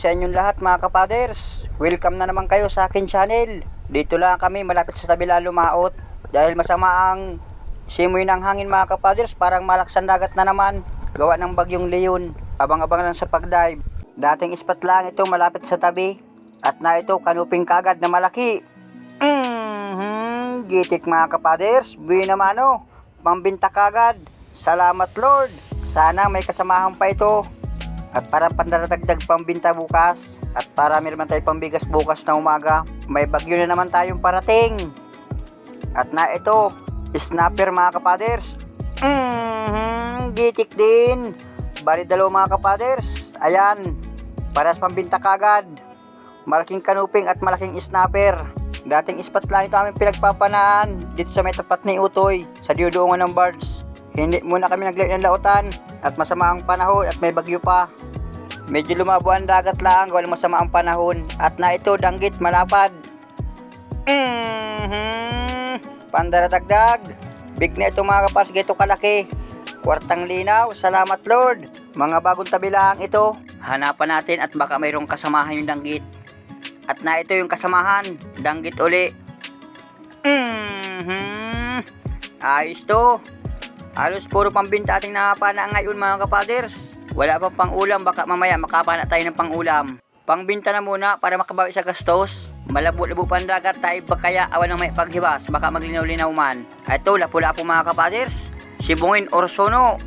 sa inyong lahat mga kapaders. Welcome na naman kayo sa akin channel. Dito lang kami malapit sa tabila lumaot. Dahil masama ang simoy ng hangin mga kapaders, parang malaksan dagat na naman. Gawa ng bagyong leon. Abang-abang lang sa pagdive. Dating ispat lang ito malapit sa tabi. At na ito kanuping kagad na malaki. Mhm, gitik mga kapaders. Buwi naman oh. Pambinta kagad. Salamat Lord. Sana may kasamahan pa ito. At para pandaradagdag pambinta bukas at para meron tayo pambigas bukas na umaga, may bagyo na naman tayong parating. At na ito, snapper mga kapaders. Mhm, gitik din. Bali dalawa mga kapaders. Ayan, para sa pambinta kagad. Malaking kanuping at malaking snapper. Dating ispat lang ito aming pinagpapanaan dito sa may tapat ni Utoy sa diuduungan ng birds. Hindi muna kami naglayot ng lautan at masama ang panahon at may bagyo pa. Medyo lumabo ang dagat lang, walang masama ang panahon. At na ito, danggit, malapad. Mhm. Pandaradagdag. Big na ito mga kapars, gito kalaki. Kwartang linaw, salamat Lord. Mga bagong tabi lang ito. Hanapan natin at baka mayroong kasamahan yung danggit. At na ito yung kasamahan, danggit uli. Mhm. Ayos to. Halos puro pambinta ating nakapana ngayon mga kapaders. Wala pa pang ulam, baka mamaya makapana tayo ng pang ulam. Pangbinta na muna para makabawi sa gastos. Malabo-labo pa ang dagat tayo ba kaya awan ng may paghibas, baka maglinaw-linaw man. Ito, lapu-lapu mga kapaders. Sibungin or sono.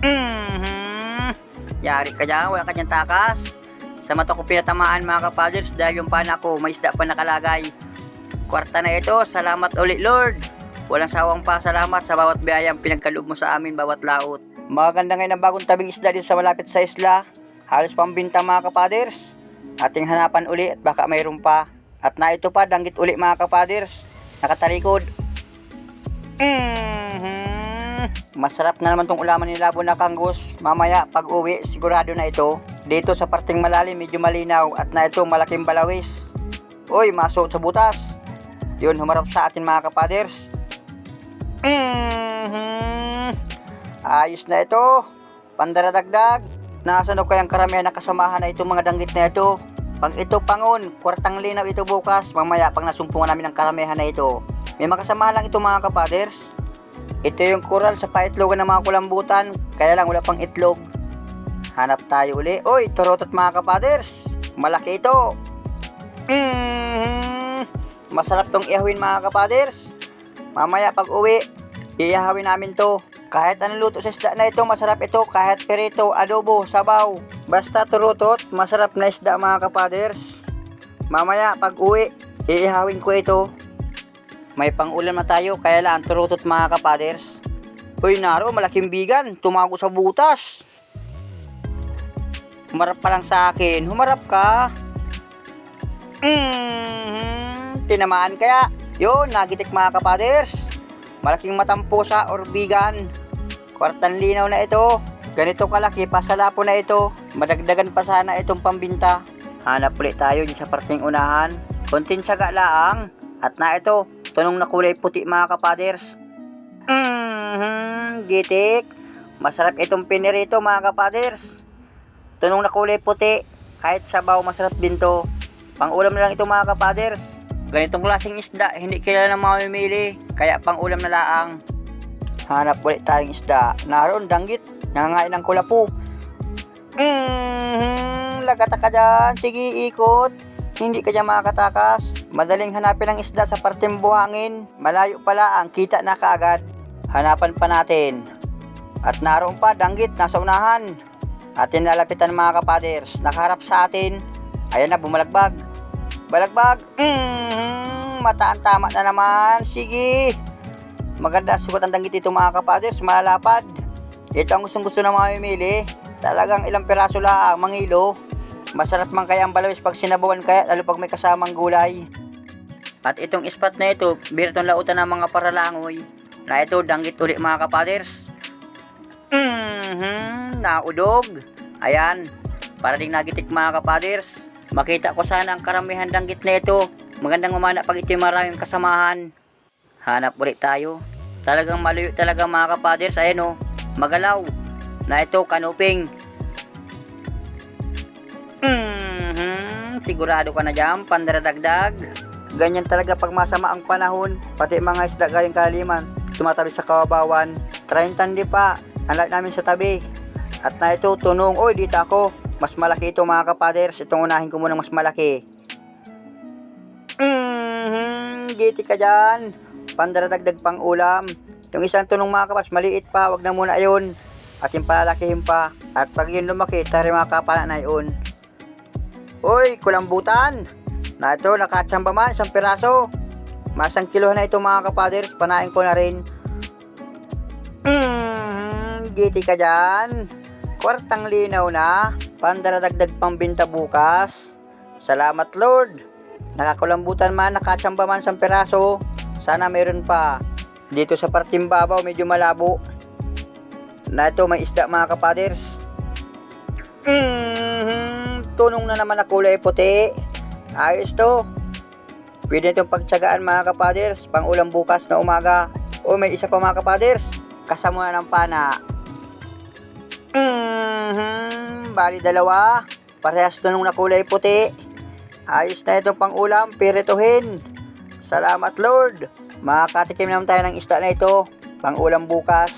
Mhm. Yari ka dyan, wala ka dyan takas. Sa mata ko pinatamaan mga kapaders dahil yung pana ko may isda pa nakalagay. Kwarta na ito, salamat ulit Lord. Walang sawang pasalamat sa bawat biyayang pinagkaloob mo sa amin bawat laot. Maganda ngayon ang bagong tabing isda dito sa malapit sa isla. Halos pambinta mga kapaders. Ating hanapan uli at baka mayroon pa. At na ito pa, danggit uli mga kapaders. Nakatalikod. Mhm. Masarap na naman tong ulaman ni Labo na kangus. Mamaya pag uwi, sigurado na ito. Dito sa parting malalim, medyo malinaw. At na ito, malaking balawis. Uy, masuot sa butas. Yun, humarap sa atin mga kapaders. Mhm. Ayos na ito. Pandaradagdag. Nasaan o kayang karamihan na kasamahan na itong mga danggit na ito? Pag ito pangon, kwartang linaw ito bukas. Mamaya pag nasumpungan namin ng karamihan na ito. May makasama lang ito mga kapaders. Ito yung coral sa paitlogan ng mga kulambutan. Kaya lang wala pang itlog. Hanap tayo uli. Uy, turotot mga kapaders. Malaki ito. Mhm. Masarap tong ihawin mga kapaders. Mamaya pag uwi, iihawin namin to. Kahit anong luto sa isda na ito, masarap ito. Kahit perito, adobo, sabaw. Basta turutot, masarap na isda mga kapaders. Mamaya pag uwi, iihawin ko ito. May pangulam na tayo, kaya lang turutot mga kapaders. Uy naro, malaking bigan, tumago sa butas. Humarap pa lang sa akin, humarap ka. Mm, tinamaan kaya. Yun, nagitik mga kapaders. Malaking matampusa or bigan. Kwartan linaw na ito. Ganito kalaki, pasalapo na ito. Madagdagan pa sana itong pambinta. Hanap ulit tayo sa parting unahan. Konting saga laang. At na ito, tunong na kulay puti mga kapaders. Mhm, gitik. Masarap itong pinirito mga kapaders. Tunong na kulay puti. Kahit sabaw, masarap din to. Pang-ulam na lang ito mga kapaders. Ganitong klaseng isda, hindi kilala ng mamimili. Kaya pang-ulam na laang. Hanap ulit tayong isda. Naroon, danggit. Nangangain ng kulapo. Mm-hmm, lagata ka dyan. Sige, ikot. Hindi ka dyan makakatakas. Madaling hanapin ang isda sa parteng buhangin. Malayo pala ang kita na kaagad. Hanapan pa natin. At naroon pa, danggit, nasa unahan. Atin lalapitan mga kapaders. Nakaharap sa atin. Ayan na, bumalagbag. Balagbag. Mm-hmm, mataan tama na naman. Sige. Maganda sukat ang danggit ito mga kapaders. Malalapad. Ito ang gustong gusto ng mga mamimili. Talagang ilang piraso lang, mangilo. Masarap man kaya ang balawis pag sinabawan kaya lalo pag may kasamang gulay. At itong spot na ito, biritong lautan ng mga paralangoy. Na ito, danggit uli mga kapaders. Mhm, naudog. Ayan, para ding nagitik mga kapaders. Makita ko sana ang karamihan danggit na ito. Magandang umana pag ito'y maraming kasamahan. Hanap ulit tayo. Talagang malayo talaga mga kapaders. Ayan o, magalaw. Na ito, kanuping. sigurado ka na dyan, pandaradagdag. Ganyan talaga pag masama ang panahon, pati mga isda galing kaliman, tumatabi sa kawabawan. Trying tandi pa, ang lahat namin sa tabi. At na ito, tunong, oy dito ako. Mas malaki ito mga kapaders, itong unahin ko muna mas malaki. Mm-hmm, giti ka dyan. Pandaradagdag pang ulam. Yung isang tunong mga kapas, maliit pa, wag na muna ayun. At yung palalakihin pa. At pag yun lumaki, tari mga kapala na yun. Uy, kulambutan! Na ito, nakatsamba man, isang piraso. Masang kilo na ito mga kapaders, panain ko na rin. Mm, giti ka dyan. Kwartang linaw na, pandaradagdag pang binta bukas. Salamat Lord. Nakakulambutan man, nakatsamba man isang piraso. Sana meron pa. Dito sa parting babaw, medyo malabo. Na ito, may isda mga kapaders. Mm, tunong na naman na kulay puti. Ayos to. Pwede itong pagtsagaan mga kapaders, pang ulam bukas na umaga. O may isa pa mga kapaders, kasama ng pana. Mm, bali dalawa. Parehas tunong na kulay puti. Ayos na itong pang ulam, pirituhin. Salamat Lord. Makakatikim naman tayo ng isda na ito, pang ulam bukas.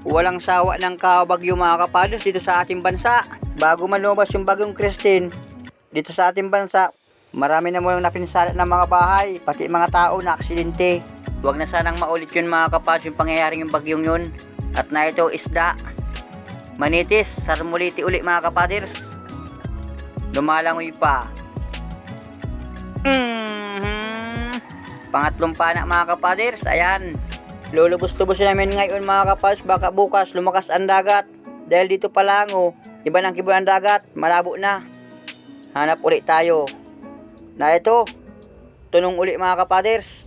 Walang sawa ng kabagyo mga kapaders dito sa ating bansa. Bago man lumabas yung bagong Christine, dito sa ating bansa, marami na munang napinsala ng mga bahay, pati mga tao na aksidente. Huwag na sanang maulit yun mga kapaders yung pangyayaring yung bagyong yun. At na ito isda. Manitis, sarmuliti uli mga kapaders. Lumalangoy pa. Mhm. Pangatlong pana mga kapaders, ayan. Lulubos-lubos namin ngayon mga kapaders, baka bukas lumakas ang dagat. Dahil dito pa lang oh, iba ng kibo ng dagat, malabo na. Hanap ulit tayo. Na ito, tunong uli mga kapaders.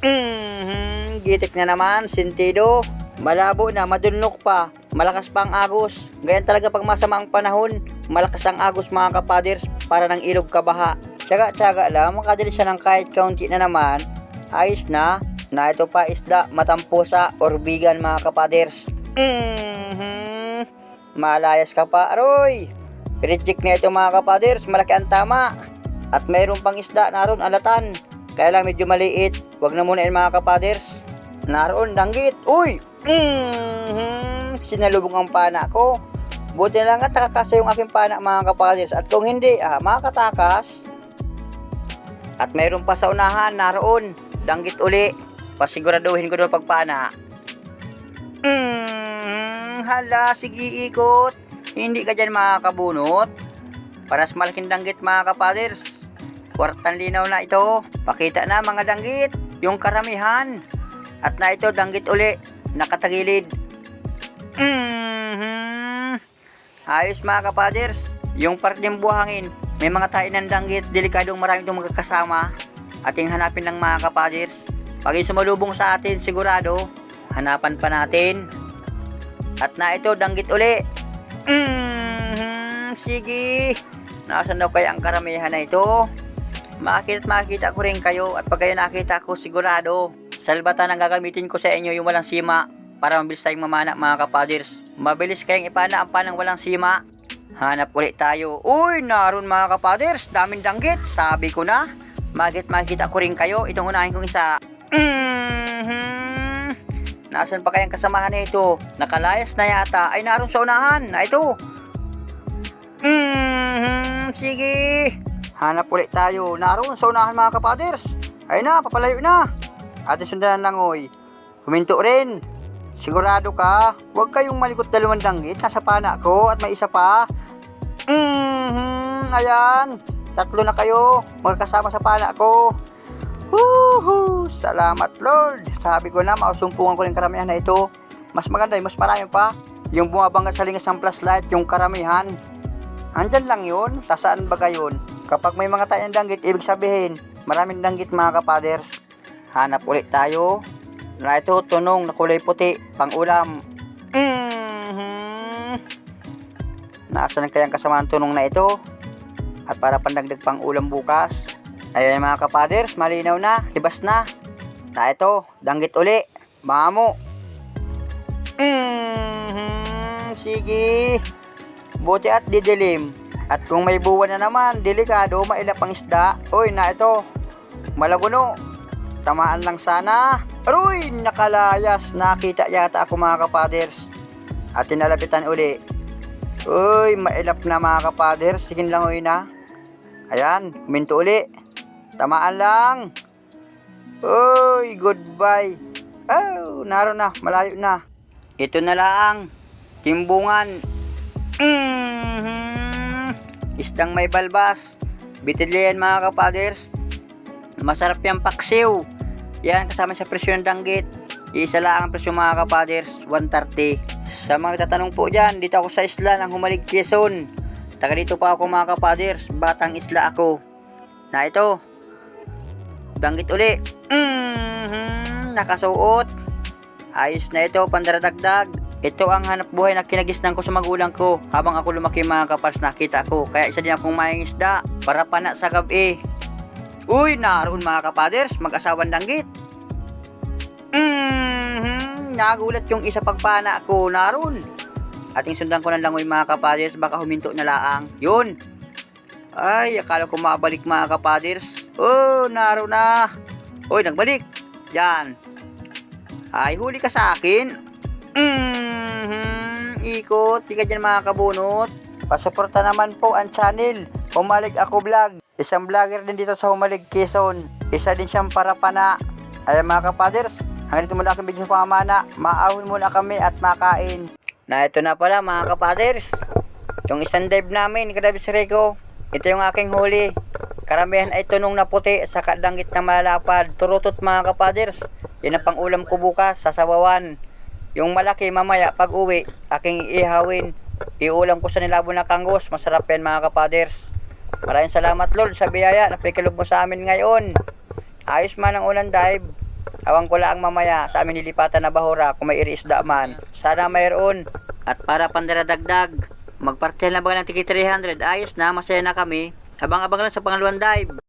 Mhm, gitik na naman, sentido. Malabo na, madunok pa, malakas pa ang agos. Ganyan talaga pag masama ang panahon, malakas ang agos mga kapaders para ng ilog kabaha. Tsaga-tsaga lang, makadali siya ng kahit kaunti na naman. Ayos na, na ito pa isda, matampusa, or bigan mga kapaders. Mhm, malayas ka pa, aroy. Reject na ito mga kapaders, malaki ang tama. At mayroon pang isda naroon alatan. Kaya lang medyo maliit. Huwag na muna yun mga kapaders. Naroon danggit. Uy! Mm-hmm. Sinalubong ang pana ko. Buti na lang at nakakasa yung aking pana mga kapaders. At kung hindi, ah, makatakas. At mayroon pa sa unahan, naroon. Danggit uli. Pasiguraduhin ko doon pagpana. Mm, hala, sige ikot. Hindi ka dyan makakabunot. Paras malaking danggit mga kapaders. Kwartang linaw na ito. Pakita na mga danggit. Yung karamihan. At na ito, danggit uli. Nakatagilid. Mhm. Ayos mga kapaders. Yung parteng buhangin, may mga tayo ng danggit. Delikadong marami itong magkakasama. Ating hanapin ng mga kapaders. Pag yung sumalubong sa atin, sigurado, hanapan pa natin. At na ito, danggit uli. Mhm. Sige. Nasaan daw kaya ang karamihan na ito? Makita at makikita ko rin kayo at pag kayo nakita ko sigurado, salbatan ang gagamitin ko sa inyo yung walang sima para mabilis tayong mamana mga kapaders. Mabilis kayong ipana ang panang walang sima. Hanap ulit tayo. Uy, naroon mga kapaders, daming danggit. Sabi ko na, magit makikita ko rin kayo. Itong unahin kong isa. Mhm. Nasaan pa kayang kasamahan na ito? Nakalayas na yata. Ay, naroon sa unahan. Na ito. Mhm. Sige. Hanap ulit tayo. Naroon sa unahan mga kapaders. Ay na, papalayo na. Ating sundan lang oy. Huminto rin. Sigurado ka, huwag kayong malikot dalawang danggit. Nasa pana ko at may isa pa. Mhm, ayan. Tatlo na kayo. Magkasama sa pana ko. Woohoo! Salamat Lord. Sabi ko na, mausumpungan ko rin karamihan na ito. Mas maganda, mas marami pa. Yung bumabangga sa lingas ng flashlight, yung karamihan. Andyan lang yun. Sasaan ba gayon? Kapag may mga tayong danggit, ibig sabihin, maraming danggit mga kapaders. Hanap ulit tayo. Na ito, tunong na kulay puti, pang ulam. Mhm. Nasaan kayang kasamaan tunong na ito? At para pandagdag pang ulam bukas. Ayan mga kapaders, malinaw na, libas na. Na ito, danggit uli, mamo. Mhm. Sige. Buti at didilim. At kung may buwan na naman, delikado, mailap ang isda. Uy, na ito. Malaguno. Tamaan lang sana. Aroy, nakalayas. Nakita yata ako mga kapaders. At tinalapitan uli. Uy, mailap na mga kapaders. Sige lang uy na. Ayan, minto uli. Tamaan lang. Uy, goodbye. Oh, naroon na, malayo na. Ito na lang. Timbungan. Mhm. Isdang may balbas. Bitilyan mga kapaders. Masarap yung paksiw. Yan, kasama sa presyo ng danggit. Isa lang ang presyo mga kapaders, 130. Sa mga tatanong po dyan, dito ako sa isla ng Humalig Quezon. Taga dito pa ako mga kapaders, batang isla ako. Na ito, danggit uli. Mhm, nakasuot. Ayos na ito, pandaradagdag. Ito ang hanap buhay na kinagisnan ko sa magulang ko habang ako lumaki mga kapals nakita ko. Kaya isa din akong isda para pana sa gabi. Uy, naroon mga kapaders, mag-asawang danggit. Mhm, nagulat yung isa pagpana ko naroon. Ating sundan ko ng langoy mga kapaders, baka huminto na laang. Yun. Ay, akala ko mabalik mga kapaders. Oh, naroon na. Uy, nagbalik. Yan. Ay, huli ka sa akin. Mhm, ikot. Di ka dyan mga kabunot. Pasuporta naman po ang channel. Humalig ako vlog. Isang vlogger din dito sa Humalig Quezon. Isa din siyang parapana. Ayan mga kapaders, hanggang dito muna aking video sa pamamana. Maahon muna kami at makain. Na ito na pala mga kapaders. Yung isang dive namin, kadabi si Rico. Ito yung aking huli. Karamihan ay tunong na puti sa kadanggit na malalapad. Turutot mga kapaders. Yan ang pangulam ko bukas sa sawawan. Yung malaki mamaya pag uwi, aking ihawin. Iulam ko sa nilabo na kanggos. Masarap yan mga kapaders. Maraming salamat Lord sa biyaya na pinakilog mo sa amin ngayon. Ayos man ang ulan dive. Awang ko lang mamaya sa amin nilipatan na bahura kung may irisda man. Sana mayroon. At para pandaradagdag, magparkel na ba ng tiki 300? Ayos na, masaya na kami. Abang-abang lang sa pangalawang dive.